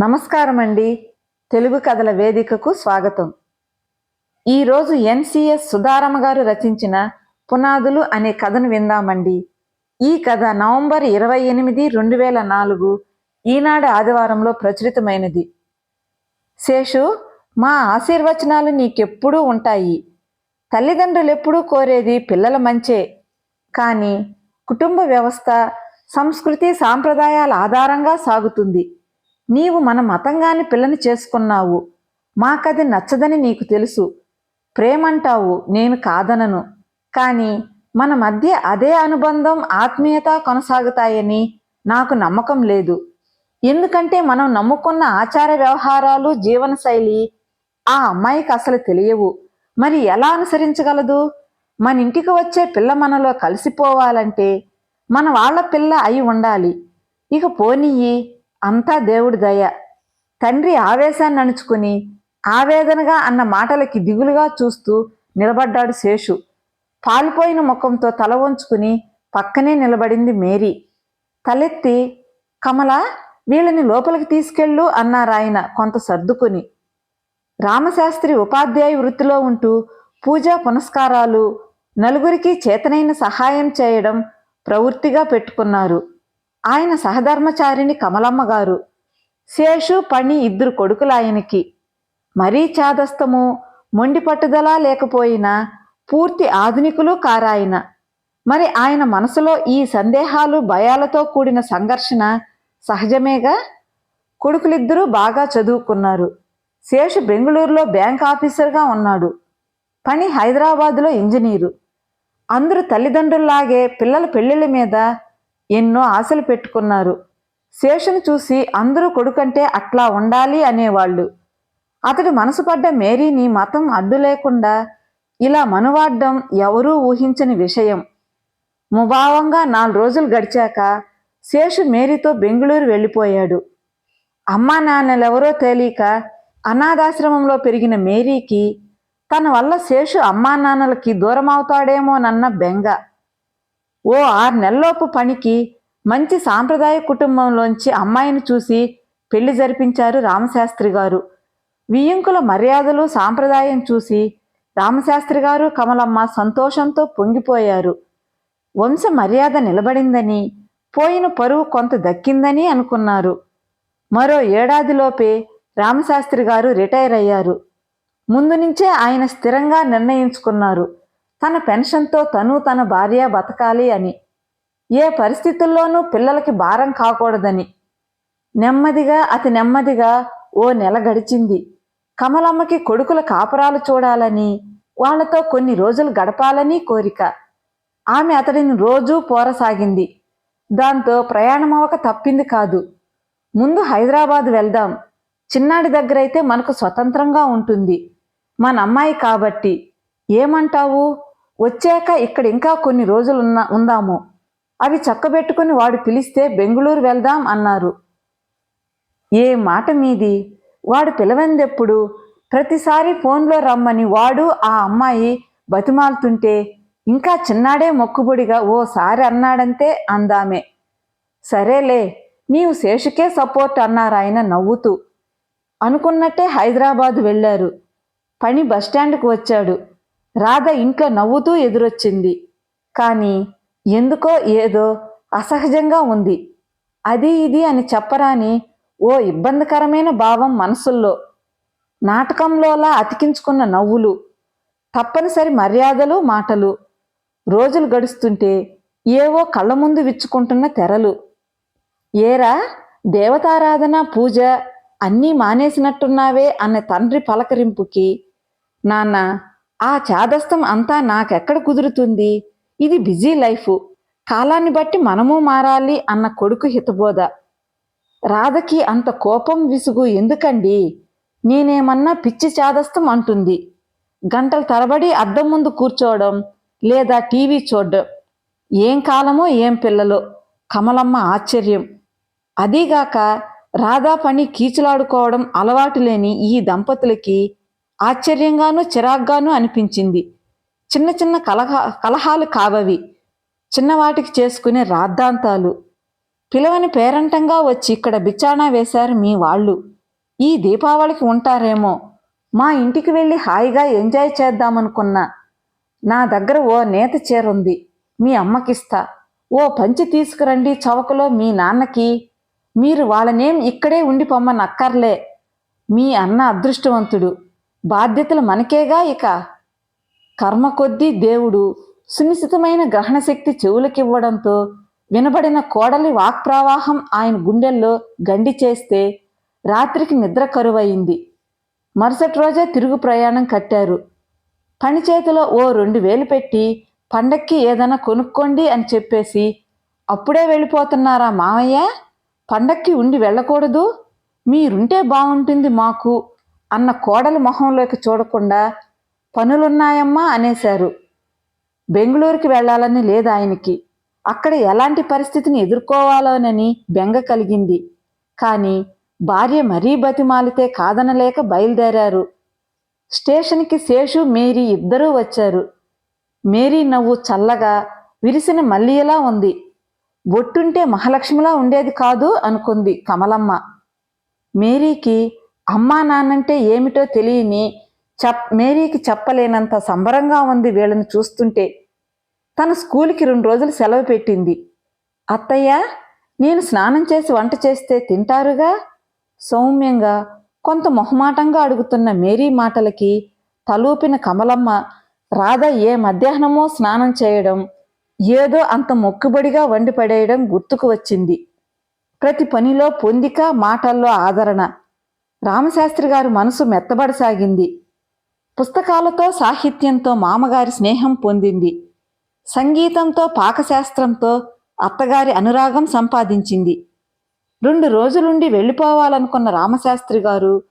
నమస్కారం అండి తెలుగు కథల వేదికకు స్వాగతం. ఈరోజు ఎన్సిఎస్ సుధారమ్మ గారు రచించిన పునాదులు అనే కథను విందామండి. ఈ కథ నవంబర్ ఇరవై ఎనిమిది రెండు వేల నాలుగు ఈనాడు ఆదివారంలో ప్రచురితమైనది. శేషు మా ఆశీర్వచనాలు నీకెప్పుడూ ఉంటాయి. తల్లిదండ్రులు ఎప్పుడూ కోరేది పిల్లల మంచే. కానీ కుటుంబ వ్యవస్థ సంస్కృతి సాంప్రదాయాల ఆధారంగా సాగుతుంది. నీవు మన మతంగాని పిల్లని చేసుకున్నావు. మాకది నచ్చదని నీకు తెలుసు. ప్రేమంటావు నేను కాదనను. కానీ మన మధ్య అదే అనుబంధం ఆత్మీయత కొనసాగుతాయని నాకు నమ్మకం లేదు. ఎందుకంటే మనం నమ్ముకున్న ఆచార వ్యవహారాలు జీవనశైలి ఆ అమ్మాయికి అసలు తెలియవు. మరి ఎలా అనుసరించగలదు? మన ఇంటికి వచ్చే పిల్ల మనలో కలిసిపోవాలంటే మన వాళ్ళ పిల్ల అయి ఉండాలి. ఇక పోనీయి. అంతా దేవుడి దయ. తండ్రి ఆవేశాన్ని అణుచుకుని ఆవేదనగా అన్న మాటలకి దిగులుగా చూస్తూ నిలబడ్డాడు శేషు. పాలిపోయిన ముఖంతో తల వంచుకుని పక్కనే నిలబడింది మేరీ. తలెత్తి కమల వీళ్ళని లోపలికి తీసుకెళ్ళు అన్నారాయన కొంత సర్దుకుని. రామశాస్త్రి ఉపాధ్యాయ వృత్తిలో ఉంటూ పూజా పునస్కారాలు నలుగురికి చేతనైన సహాయం చేయడం ప్రవృత్తిగా పెట్టుకున్నారు. ఆయన సహధర్మచారిణి కమలమ్మ గారు. శేషు పని ఇద్దరు కొడుకులాయనికి. మరీ చాదస్తము మొండి పట్టుదల లేకపోయినా పూర్తి ఆధునికులు కారాయన. మరి ఆయన మనసులో ఈ సందేహాలు భయాలతో కూడిన సంఘర్షణ సహజమేగా? కొడుకులిద్దరూ బాగా చదువుకున్నారు. శేషు బెంగళూరులో బ్యాంక్ ఆఫీసర్గా ఉన్నాడు. పని హైదరాబాదులో ఇంజనీరు. అందరూ తల్లిదండ్రుల్లాగే పిల్లల పెళ్ళిళ్ళ మీద ఎన్నో ఆశలు పెట్టుకున్నారు. శేషును చూసి అందరూ కొడుకంటే అట్లా ఉండాలి అనేవాళ్ళు. అతడు మనసుపడ్డ మేరీని మతం అడ్డు లేకుండా ఇలా మనువాడ్డం ఎవరూ ఊహించని విషయం. ముభావంగా నాలుగు రోజులు గడిచాక శేషు మేరీతో బెంగళూరు వెళ్ళిపోయాడు. అమ్మా నాన్నలెవరో తెలియక అనాథాశ్రమంలో పెరిగిన మేరీకి తన వల్ల శేషు అమ్మా నాన్నలకి దూరమవుతాడేమోనన్న బెంగ. ఓ ఆరు నెలలోపు పనికి మంచి సాంప్రదాయ కుటుంబంలోంచి అమ్మాయిని చూసి పెళ్ళి జరిపించారు రామశాస్త్రి గారు. వియ్యంకుల మర్యాదలు సాంప్రదాయం చూసి రామశాస్త్రి గారు కమలమ్మ సంతోషంతో పొంగిపోయారు. వంశ మర్యాద నిలబడిందని పోయిన పరువు కొంత దక్కిందని అనుకున్నారు. మరో ఏడాదిలోపే రామశాస్త్రి గారు రిటైర్ అయ్యారు. ముందు నుంచే ఆయన స్థిరంగా నిర్ణయించుకున్నారు. తన పెన్షన్తో తను తన భార్య బతకాలి అని. ఏ పరిస్థితుల్లోనూ పిల్లలకి భారం కాకూడదని. నెమ్మదిగా అతి నెమ్మదిగా ఓ నెల గడిచింది. కమలమ్మకి కొడుకుల కాపురాలు చూడాలని వాళ్ళతో కొన్ని రోజులు గడపాలని కోరిక. ఆమె అతడిని రోజూ పోరసాగింది. దాంతో ప్రయాణమవక తప్పింది కాదు. ముందు హైదరాబాద్ వెళ్దాం. చిన్నాడి దగ్గరైతే మనకు స్వతంత్రంగా ఉంటుంది. మన అమ్మాయి కాబట్టి. ఏమంటావు? వచ్చాక ఇక్కడ ఇంకా కొన్ని రోజులు ఉన్న ఉందాము. అవి చక్కబెట్టుకుని వాడు పిలిస్తే బెంగుళూరు వెళ్దాం అన్నారు. ఏ మాట మీది? వాడు పిలవందెప్పుడు? ప్రతిసారి ఫోన్లో రమ్మని వాడు ఆ అమ్మాయి బతిమాలుతుంటే ఇంకా చిన్నాడే మొక్కుబడిగా ఓసారి అన్నాడంతే అందామే. సరేలే నీవు శేషుకే సపోర్ట్ అన్నారాయన నవ్వుతూ. అనుకున్నట్టే హైదరాబాద్ వెళ్ళారు. పని బస్టాండ్కు వచ్చాడు. రాధ ఇంట్లో నవ్వుతూ ఎదురొచ్చింది. కానీ ఎందుకో ఏదో అసహజంగా ఉంది. అది ఇది అని చెప్పరాని ఓ ఇబ్బందికరమైన భావం మనసుల్లో నాటకంలోలా అతికించుకున్న నవ్వులు తప్పనిసరి మర్యాదలు మాటలు. రోజులు గడుస్తుంటే ఏవో కళ్ళ ముందు విచ్చుకుంటున్న తెరలు. ఏరా దేవతారాధన పూజ అన్నీ మానేసినట్టున్నావే అన్న తండ్రి పలకరింపుకి నాన్న ఆ చాదస్తం అంతా నాకెక్కడ కుదురుతుంది? ఇది బిజీ లైఫ్. కాలాన్ని బట్టి మనము మారాలి అన్న కొడుకు హితబోధ. రాధకి అంత కోపం విసుగు ఎందుకండి? నేనేమన్నా పిచ్చి చాదస్తం అంటుంది. గంటల తరబడి అద్దం ముందు కూర్చోవడం లేదా టీవీ చూడడం. ఏం కాలమో ఏం పిల్లలో. కమలమ్మ ఆశ్చర్యం. అదీగాక రాధా పని కీచులాడుకోవడం అలవాటు లేని ఈ దంపతులకి ఆశ్చర్యంగానూ చిరాగ్గానూ అనిపించింది. చిన్న చిన్న కలహ కలహాలు కావవి. చిన్నవాటికి చేసుకునే రాద్ధాంతాలు. పిలవని పేరంటంగా వచ్చి ఇక్కడ బిచాణా వేశారు మీ వాళ్ళు. ఈ దీపావళికి ఉంటారేమో. మా ఇంటికి వెళ్ళి హాయిగా ఎంజాయ్ చేద్దామనుకున్నా. నా దగ్గర ఓ నేత చీర ఉంది మీ అమ్మకిస్తా. ఓ పంచి తీసుకురండి చవకలో మీ నాన్నకి. మీరు వాళ్ళనేం ఇక్కడే ఉండి పొమ్మనక్కర్లే మీ అన్న అదృష్టవంతుడు. బాధ్యతలు మనకేగా ఇక. కర్మ కొద్దీ దేవుడు సునిశ్చితమైన గ్రహణశక్తి చెవులకివ్వడంతో వినబడిన కోడలి వాక్ప్రవాహం ఆయన గుండెల్లో గండి చేస్తే రాత్రికి నిద్ర కరువయింది మరుసటి రోజే తిరుగు ప్రయాణం కట్టారు. పని చేతిలో ఓ రెండు వేలు పెట్టి పండక్కి ఏదైనా కొనుక్కోండి అని చెప్పేసి అప్పుడే వెళ్ళిపోతున్నారా మామయ్య? పండక్కి ఉండి వెళ్ళకూడదు? మీరుంటే బాగుంటుంది మాకు. అన్న కోడలి మొహంలోకి చూడకుండా పనులున్నాయమ్మా అనేశారు. బెంగళూరుకి వెళ్ళాలని లేదు ఆయనకి. అక్కడ ఎలాంటి పరిస్థితిని ఎదుర్కోవాలోనని బెంగ కలిగింది. కానీ భార్య మరీ బతిమాలితే కాదనలేక బయలుదేరారు. స్టేషన్కి శేషు మేరీ ఇద్దరూ వచ్చారు. మేరీ నవ్వు చల్లగా విరిసిన మల్లియలా ఉంది. బొట్టుంటే మహాలక్ష్మిలా ఉండేది కాదు అనుకుంది కమలమ్మ. మేరీకి అమ్మా నాన్నంటే ఏమిటో తెలియని చెప్ మేరీకి చెప్పలేనంత సంబరంగా ఉంది వీళ్ళని చూస్తుంటే. తన స్కూల్కి రెండు రోజులు సెలవు పెట్టింది. అత్తయ్య నేను స్నానం చేసి వంట చేస్తే తింటారుగా? సౌమ్యంగా కొంత మొహమాటంగా అడుగుతున్న మేరీ మాటలకి తలూపిన కమలమ్మ రాధ ఏ మధ్యాహ్నమో స్నానం చేయడం ఏదో అంత మొక్కుబడిగా వండి పడేయడం గుర్తుకు వచ్చింది. ప్రతి పనిలో పొందిక మాటల్లో ఆదరణ. రామశాస్త్రి గారు మనసు మెత్తబడసాగింది. పుస్తకాలతో సాహిత్యంతో మామగారి స్నేహం పొందింది. సంగీతంతో పాకశాస్త్రంతో అత్తగారి అనురాగం సంపాదించింది. రెండు రోజులుండి వెళ్ళిపోవాలనుకున్న రామశాస్త్రి గారు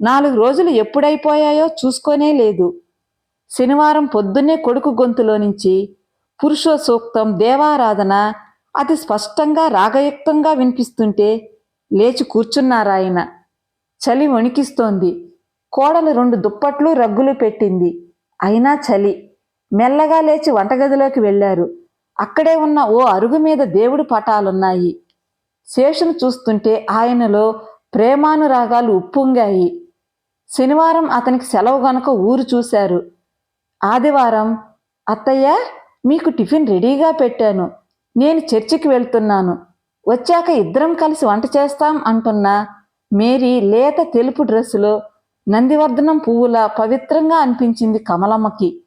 నాలుగు రోజులు ఎప్పుడైపోయాయో చూసుకోనే లేదు. శనివారం పొద్దున్నే కొడుకు గొంతులో నుంచి పురుషో సూక్తం దేవారాధన అతి స్పష్టంగా రాగయుక్తంగా వినిపిస్తుంటే లేచి కూర్చున్నారాయన. చలి వణికిస్తోంది. కోడలు రెండు దుప్పట్లు రగ్గులు పెట్టింది. అయినా చలి. మెల్లగా లేచి వంటగదిలోకి వెళ్ళారు. అక్కడే ఉన్న ఓ అరుగు మీద దేవుడి పటాలున్నాయి. శేషును చూస్తుంటే ఆయనలో ప్రేమానురాగాలు ఉప్పొంగాయి. శనివారం అతనికి సెలవు గనక ఊరు చూశారు. ఆదివారం అత్తయ్య మీకు టిఫిన్ రెడీగా పెట్టాను. నేను చర్చికి వెళ్తున్నాను. వచ్చాక ఇద్దరం కలిసి వంట చేస్తాం అంటున్నా మేరీ లేత తెలుపు డ్రెస్సులో నందివర్ధనం పువ్వుల పవిత్రంగా అనిపించింది కమలమ్మకి.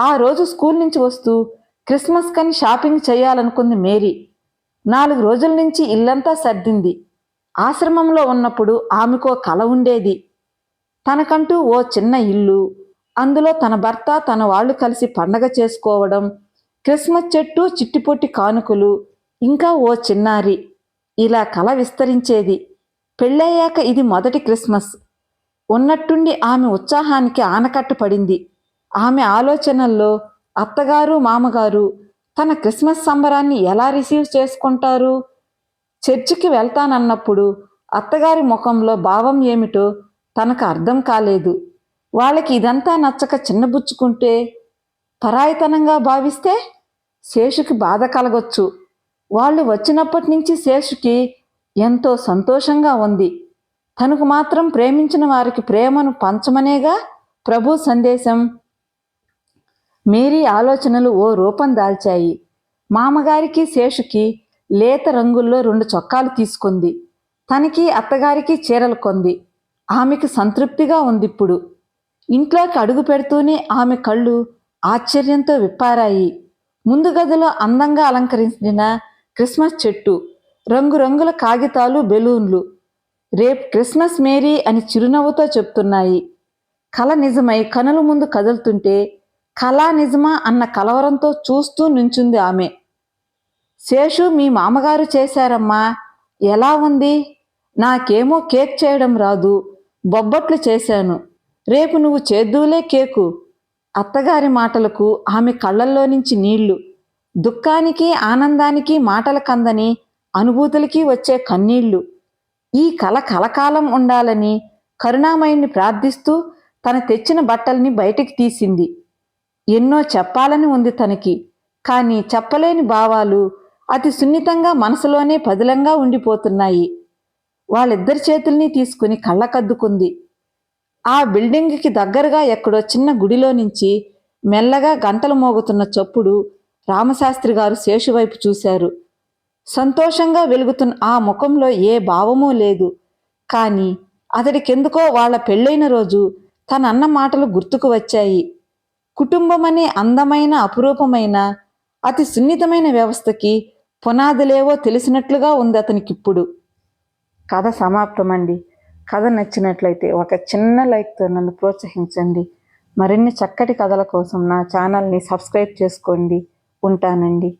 ఆ రోజు స్కూల్ నుంచి వస్తూ క్రిస్మస్ కని షాపింగ్ చేయాలనుకుంది మేరీ. నాలుగు రోజుల నుంచి ఇల్లంతా సర్దింది. ఆశ్రమంలో ఉన్నప్పుడు ఆమెకో కల ఉండేది. తనకంటూ ఓ చిన్న ఇల్లు అందులో తన భర్త తన వాళ్ళు కలిసి పండగ చేసుకోవడం క్రిస్మస్ చెట్టు చిట్టిపొట్టి కానుకలు ఇంకా ఓ చిన్నారి. ఇలా కల విస్తరించేది. పెళ్ళయ్యాక ఇది మొదటి క్రిస్మస్. ఉన్నట్టుండి ఆమె ఉత్సాహానికి ఆనకట్ట పడింది. ఆమె ఆలోచనల్లో అత్తగారు మామగారు తన క్రిస్మస్ సంబరాన్ని ఎలా రిసీవ్ చేసుకుంటారు? చర్చికి వెళ్తానన్నప్పుడు అత్తగారి ముఖంలో భావం ఏమిటో తనకు అర్థం కాలేదు. వాళ్ళకి ఇదంతా నచ్చక చిన్నబుచ్చుకుంటే పరాయితనంగా భావిస్తే శేషుకి బాధ కలగొచ్చు. వాళ్ళు వచ్చినప్పటి నుంచి శేషుకి ఎంతో సంతోషంగా ఉంది. తనకు మాత్రం ప్రేమించిన వారికి ప్రేమను పంచమనేగా ప్రభు సందేశం. మేరీ ఆలోచనలు ఓ రూపం దాల్చాయి. మామగారికి శేషుకి లేత రంగుల్లో రెండు చొక్కాలు తీసుకుంది. తనకి అత్తగారికి చీరలు కొంది. ఆమెకి సంతృప్తిగా ఉంది ఇప్పుడు ఇంట్లోకి అడుగు పెడుతూనే ఆమె కళ్ళు ఆశ్చర్యంతో విప్పారాయి. ముందు గదిలో అందంగా అలంకరించిన క్రిస్మస్ చెట్టు రంగురంగుల కాగితాలు బెలూన్లు. రేపు క్రిస్మస్ మేరీ అని చిరునవ్వుతో చెప్తున్నాయి. కల నిజమై కనుల ముందు కదులుతుంటే కళా నిజమా అన్న కలవరంతో చూస్తూ నుంచుంది ఆమె. శేషు మీ మామగారు చేశారమ్మా. ఎలా ఉంది? నాకేమో కేక్ చేయడం రాదు. బొబ్బట్లు చేశాను. రేపు నువ్వు చేద్దూలే కేకు. అత్తగారి మాటలకు ఆమె కళ్ళల్లో నుంచి నీళ్ళు. దుఃఖానికి ఆనందానికి మాటల కందని అనుభూతులకి వచ్చే కన్నీళ్ళు ఈ కల కలకాలం ఉండాలని కరుణామయుణ్ణి ప్రార్థిస్తూ తన తెచ్చిన బట్టల్ని బయటికి తీసింది. ఎన్నో చెప్పాలని ఉంది తనకి. కానీ చెప్పలేని భావాలు అతి సున్నితంగా మనసులోనే పదిలంగా ఉండిపోతున్నాయి. వాళ్ళిద్దరి చేతుల్ని తీసుకుని కళ్ళకద్దుకుంది. ఆ బిల్డింగ్కి దగ్గరగా ఎక్కడో చిన్న గుడిలో నుంచి మెల్లగా గంటలు మోగుతున్న చప్పుడు రామశాస్త్రి గారు శేషువైపు చూశారు. సంతోషంగా వెలుగుతున్న ఆ ముఖంలో ఏ భావమూ లేదు. కానీ అతడికెందుకో వాళ్ళ పెళ్ళైన రోజు తన అన్న మాటలు గుర్తుకు వచ్చాయి. కుటుంబమనే అందమైన అపురూపమైన అతి సున్నితమైన వ్యవస్థకి పునాదులేవో తెలిసినట్లుగా ఉంది అతనికిప్పుడు. కథ సమాప్తమండి. కథ నచ్చినట్లయితే ఒక చిన్న లైక్తో నన్ను ప్రోత్సహించండి. మరిన్ని చక్కటి కథల కోసం నా ఛానల్ని సబ్స్క్రైబ్ చేసుకోండి. ఉంటానండి.